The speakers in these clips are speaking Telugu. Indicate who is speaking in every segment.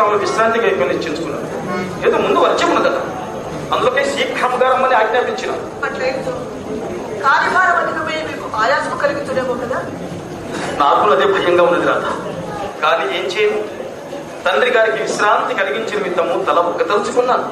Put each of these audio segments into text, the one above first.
Speaker 1: తాము విశ్రాంతికి నిశ్చయించుకున్నారు ఏదో ముందు వచ్చి ఉన్నదట. అందులోకే శీఘ్రంగా రమ్మని ఆజ్ఞాపించిన.
Speaker 2: కార్యభారం మీకు కలిగించడేమో కదా?
Speaker 1: నాకు అదే భయంగా ఉన్నది రాత కానీ ఏం చేయను? తండ్రి గారికి విశ్రాంతి కలిగించిన మిత్తము తల ఒక తలుచుకున్నాను.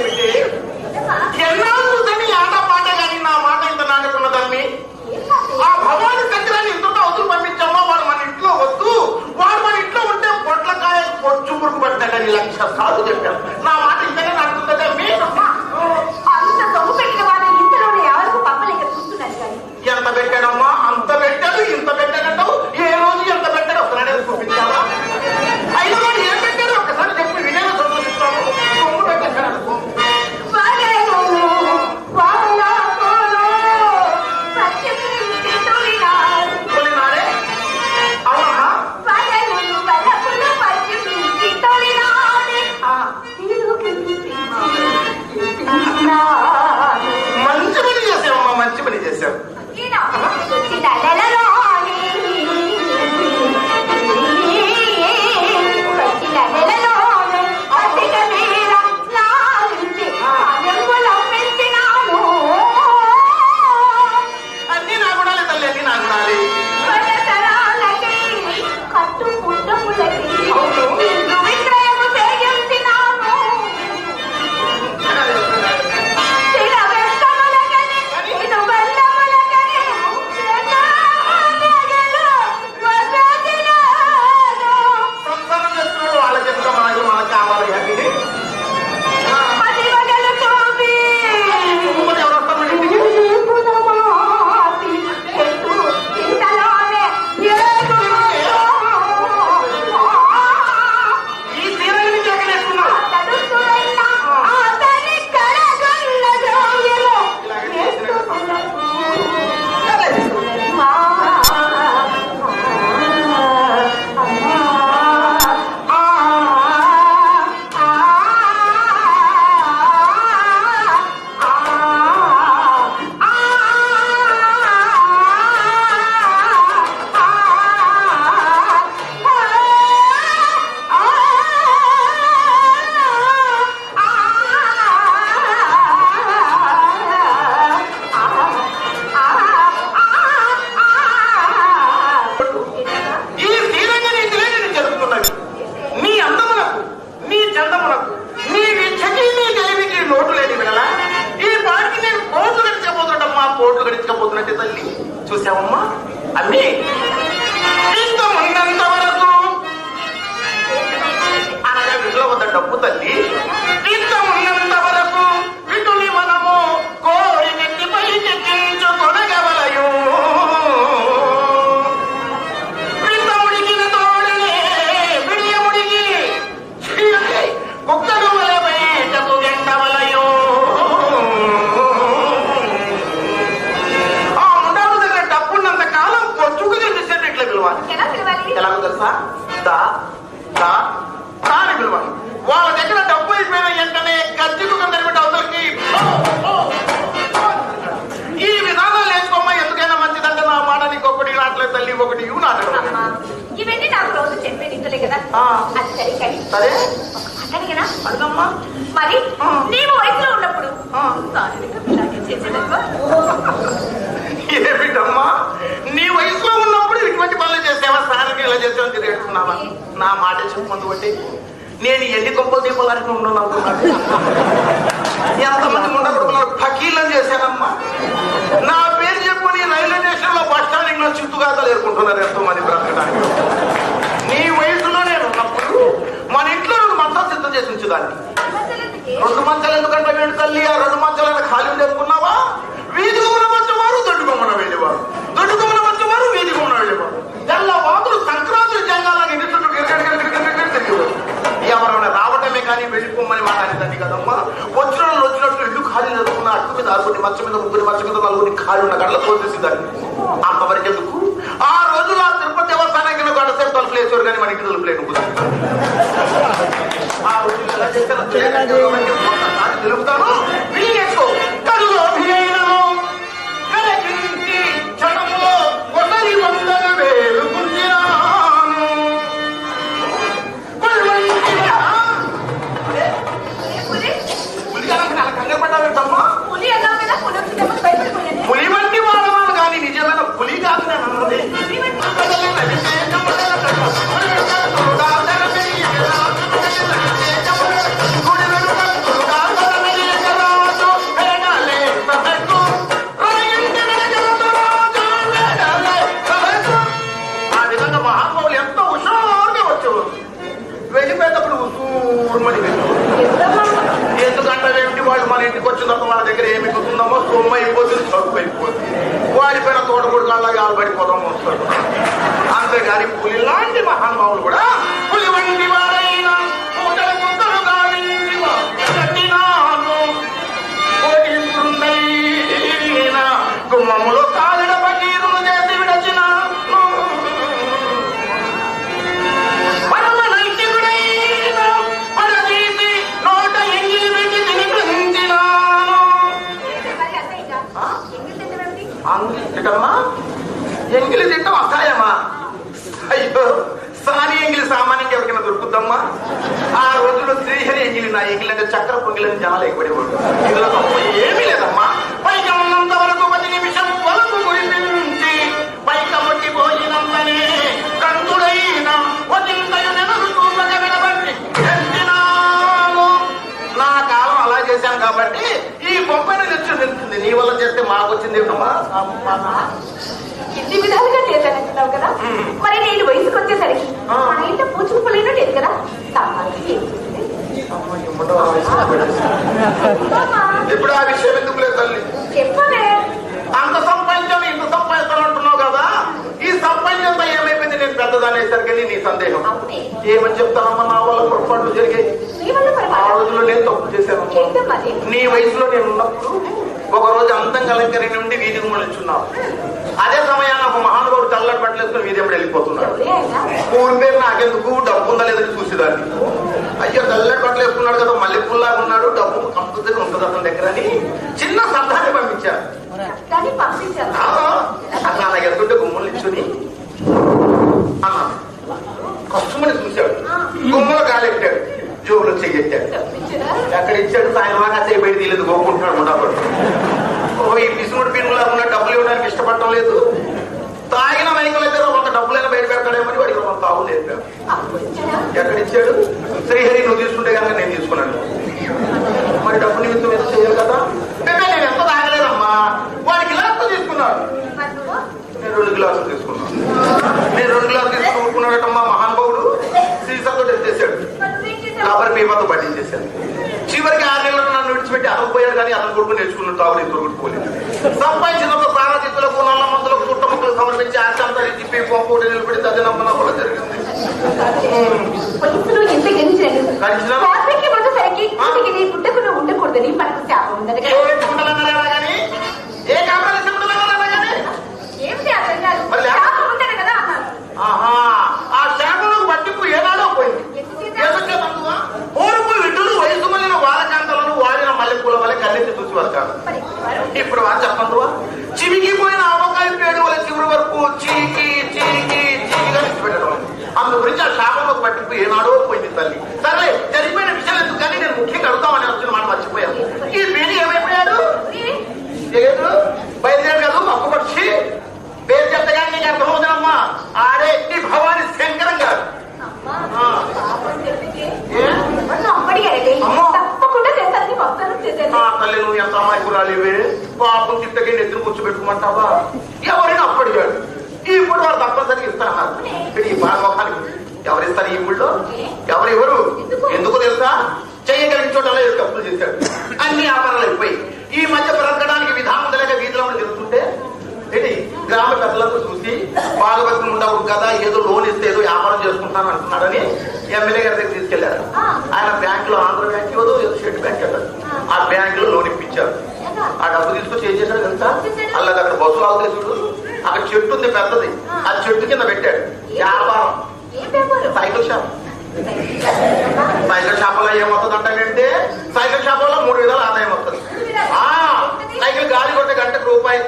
Speaker 3: ఏమిటి da? Amém? పిలవాలి.
Speaker 4: ఎలా పిలవాలి?
Speaker 3: ఎలాగో తెలుసా? దా దా దా అని పిలవాలి. వాళ్ళ దగ్గర డబ్బు అయిపోయిన వెంటనే గద్దెకు కనిపెట్టి అవతలకి ఈ విధానాలు వేసుకోమ్మా ఎందుకైనా మంచిదంటే నా మాట నీకు ఒకటి నాట్లే తల్లి ఒకటి ఇవి
Speaker 4: అమ్మా, ఇవన్నీ నాకు రోజు చెప్పే నిందులే కదా సరే కానీ
Speaker 3: సరే.
Speaker 4: అడగనా?
Speaker 3: అడుగమ్మా.
Speaker 4: మరి. నీవు వయసులో ఉన్నప్పుడు
Speaker 3: ఆ.
Speaker 4: శారీరక
Speaker 3: ఏమిటమ్మా నీ వయసులో ఉన్నప్పుడు ఇటువంటి పనులు చేసావా? సారికి ఇలా చేసావని తిరిగేస్తున్నావా నా మాట చెప్పు బట్టి నేను ఎన్ని గొప్పలు దీపాలని ఉండను అనుకున్నాను. ఎంతమంది ఉండకూడదు ఫకీలను చేశానమ్మా. నా పేరు చెప్పుకొని రైల్వే స్టేషన్లో బస్ స్టాండింగ్లో చుట్టుగాతలు ఏరుకుంటున్నారు ఎంతో మంది బ్రతకడానికి. నీ వయసులో నేను ఉన్నప్పుడు మన ఇంట్లో రెండు మంచాలు సిద్ధం చేసి ఉంచుదాన్ని. రెండు మంచాలు ఎందుకంటే వేడు తల్లి ఆ రెండు మంచాలను ఖాళీ చేసుకున్నావా వీధి గుమ్మన వచ్చేవారు దొడ్డు గుమ్మన వెళ్ళేవారు దొడ్డు గుమ్మన వచ్చేవారు వీధి గుమ్మన వెళ్ళేవారు తెల్ల వాదులు సంక్రాంతి తిరిగేవారు. ఎవరైనా రావటమే కానీ వెళ్ళిపోమని మాట్లాడిందండి కదమ్మా. వచ్చిన వాళ్ళు వచ్చినట్లు ఇల్లు ఖాళీ చేసుకున్న అట్టు మీద ఆరుగురి మచ్చ మీద ముగ్గురి మచ్చ మీద నలుగురి ఖాళీ ఉన్న గడల తోసేసిందండి. అంతవరకు ఎందుకు ఆ రోజులు ఆ తిరుపతి దేవస్థానానికి గడ సేపు తలుపులు వేసారు కానీ మనకి తలుపులు లేకపోతే ఆ రోజులు ఎలా. ఒక్కసారి తెలుపుతాను. వాడిపోయిన తోటకూడు కాళ్ళగా ఆల్బడిపోదాం వస్తారు అంతేగాని పులి లాంటి మహానుభావులు కూడా అంగిటమ్మా ఎంగిలి తింటాం అసహాయమా? అయ్యో సాని ఎంగిలి సామాన్యంగా ఎవరికైనా దొరుకుద్దమ్మా ఆ రోజుల్లో శ్రీహరి ఎంగిలి నా ఎంగిలి అంటే చక్ర పొంగిలని జనాలు ఎక్కువడేవాడు ఇందులో తప్పు ఏమీ లేదమ్మా. పైగా ఉన్నంత వరకు పది నిమిషం వరకు గురించి పైక ముట్టిపోయినంతనే కందుడైన ఒకంతయు నా కాలం అలా చేశాను కాబట్టి ఈ నీ వల్ల చేస్తే మాకు వచ్చింది ఏమిటమ్మా?
Speaker 4: ఎన్ని విధాలుగా చేశానంటున్నావు కదా? మరి నేను వయసుకు వచ్చేసరికి
Speaker 3: ఆ.
Speaker 4: మా ఇంట్లో లేదు కదా?
Speaker 3: ఇప్పుడు ఆ విషయం ఎందుకు లేదు తల్లి?
Speaker 4: చెప్పవే.
Speaker 3: అంత సంపాదించాను ఇంత సంపాదిస్తాను అంటున్నావు కదా? ఈ సంపాదించంతా ఏమైపోయింది? నేను పెద్దదనేసరికి నీ సందేహం. ఏమని చెప్తానమ్మా? నా వల్ల పొరపాట్లు జరిగాయి. ఆ రోజుల్లో నేను తప్పు చేశాను నీ వయసులో నేను ఉన్నప్పుడు ఒక రోజు అందంగా అలంకరి నుండి వీధి గుమ్మలుచున్నావు అదే సమయాన్ని ఒక మహానుభావుడు తెల్లటి బట్టలు వేసుకుని వీధి ఎప్పుడు వెళ్ళిపోతున్నాడు. ఊరి పేరు నాకెందుకు? డబ్బు ఉందా లేదని చూసేదాన్ని. అయ్యో తెల్లటి బట్టలు వేసుకున్నాడు కదా మల్లెపూల్లాగా ఉన్నాడు డబ్బు కంపల్సరీ ఉంటుంది అతని దగ్గర అని చిన్న సంతాన్ని పంపించారు. అట్లా నాకు ఎదుగుంటే గుమ్మలు ఇచ్చుని కష్టమని చూశాడు. గుమ్మలు కాలెట్టాడు జోబులో చెయ్యెట్టాడు ఎక్కడ ఇచ్చాడు సాయంత్రం దాకా సేపు బయట తీయలేదు కోరుకుంటున్నాడు ఉండబడు ఓ ఈ పిసుముడు పిన్నులా ఉన్న డబ్బులు ఇవ్వడానికి ఇష్టపడటం లేదు. తాగిన మైకుల దగ్గర కొంత డబ్బులైనా బయట పెడతాడేమని వాడికి కొంత తావు లేదు ఎక్కడ ఇచ్చాడు శ్రీహరి నువ్వు తీసుకుంటే కనుక నేను తీసుకున్నాను. మరి డబ్బు నిమిత్తం కొడుకు నేర్చుకున్న తాగుడు దొరుకుతుకోలేదు సంపాదించినప్పుడు ప్రాణతిథులకు నల్ల మందులకు చుట్టముక్కలు సమర్పించి ఆచాంతాన్ని తిప్పి పంపుడు నిలబడి తదినమ్మన కూడా జరిగింది
Speaker 4: వయసులో ఎంత గెలిచాను
Speaker 3: గెలిచినా?
Speaker 4: వార్ధక్యం వచ్చేసరికి ఇంటికి నీ పుట్టకుండా ఉండకూడదని మనకు శాపం ఉందట చేశాను
Speaker 3: తల్లి నువ్వు ఎంత అమాయకురాలు ఇవే. పాపం తిట్టకి నెత్తిని కూర్చోబెట్టుకోమంటావా? ఎవరైనా అప్పడిగాడు. ఇప్పుడు వాడు తప్పనిసరిగా ఇస్తారన్నారు ఈ బాగోహానికి ఎవరిస్తారు ఈ ఊళ్ళో? ఎవరు ఎవరు? ఎందుకు తెలుసా? చేయగలిగిన చోటలో ఏదో తప్పులు చేశాడు. అన్ని వ్యాపారాలు అయిపోయి. ఈ మధ్య బ్రతకడానికి విధానం తెలియక వీధిలో ఉండి తిరుగుతుంటే ఏంటి గ్రామ పెద్దలతో చూసి బాలభక్తులు ఉండవు కదా ఏదో లోన్ ఇస్తే ఏదో వ్యాపారం చేసుకుంటాను అంటున్నాడని ఎమ్మెల్యే గారి దగ్గర తీసుకెళ్ళారు ఆయన బ్యాంక్లో ఆంధ్ర బ్యాంక్ ఏదో ఏదో స్టేట్ బ్యాంక్ అన్నారు ఆ. బ్యాంక్లో లోన్ ఇప్పించారు. ఆ డబ్బు తీసుకొచ్చి ఏం చేశాడు తెలుసా? అలా అక్కడ బస్సులు ఆగుతాయి చూడు అక్కడ చెట్టు ఉంది పెద్దది. ఆ. చెట్టు కింద పెట్టాడు. వ్యాపారం. Cycle shop. Cycle shop? లో ఏమవుతుంది అంటే సైకిల్ షాప్లో మూడు విధాలు ఆదాయం వస్తుంది ఆ సైకిల్ గాలి కొట్టే గంటకు రూపాయి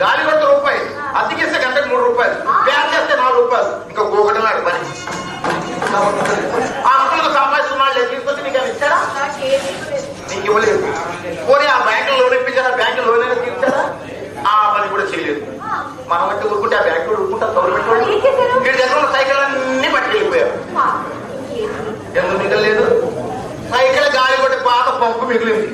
Speaker 3: గాలి కొట్టే రూపాయి అద్దెకిస్తే గంటకు మూడు రూపాయలు ప్యాక్ చేస్తే నాలుగు రూపాయలు ఇంకా ఒకటి నాడు పని ఆ అంకులకు సంపాదిస్తున్నాడు లేదు తీసుకొచ్చి నీకు ఏమైనా ఇచ్చాడా నీకు ఇవ్వలేదు పోనీ ఆ బ్యాంకులో లోన్ ఇప్పించారా బ్యాంకు లోన్ అయినా తీర్చారా ఆ పని కూడా చేయలేదు మనం అంటే ఊరుకుంటే ఆ బ్యాంకులో ఊరుకుంటారు గవర్నమెంట్ వాళ్ళు వీడి దగ్గర ఉన్న సైకిల్ అన్ని పట్టుకెళ్ళిపోయారు ఎందుకు మిగలేదు సైకిల్ గాలి కొట్టి పాత పంపు మిగిలింది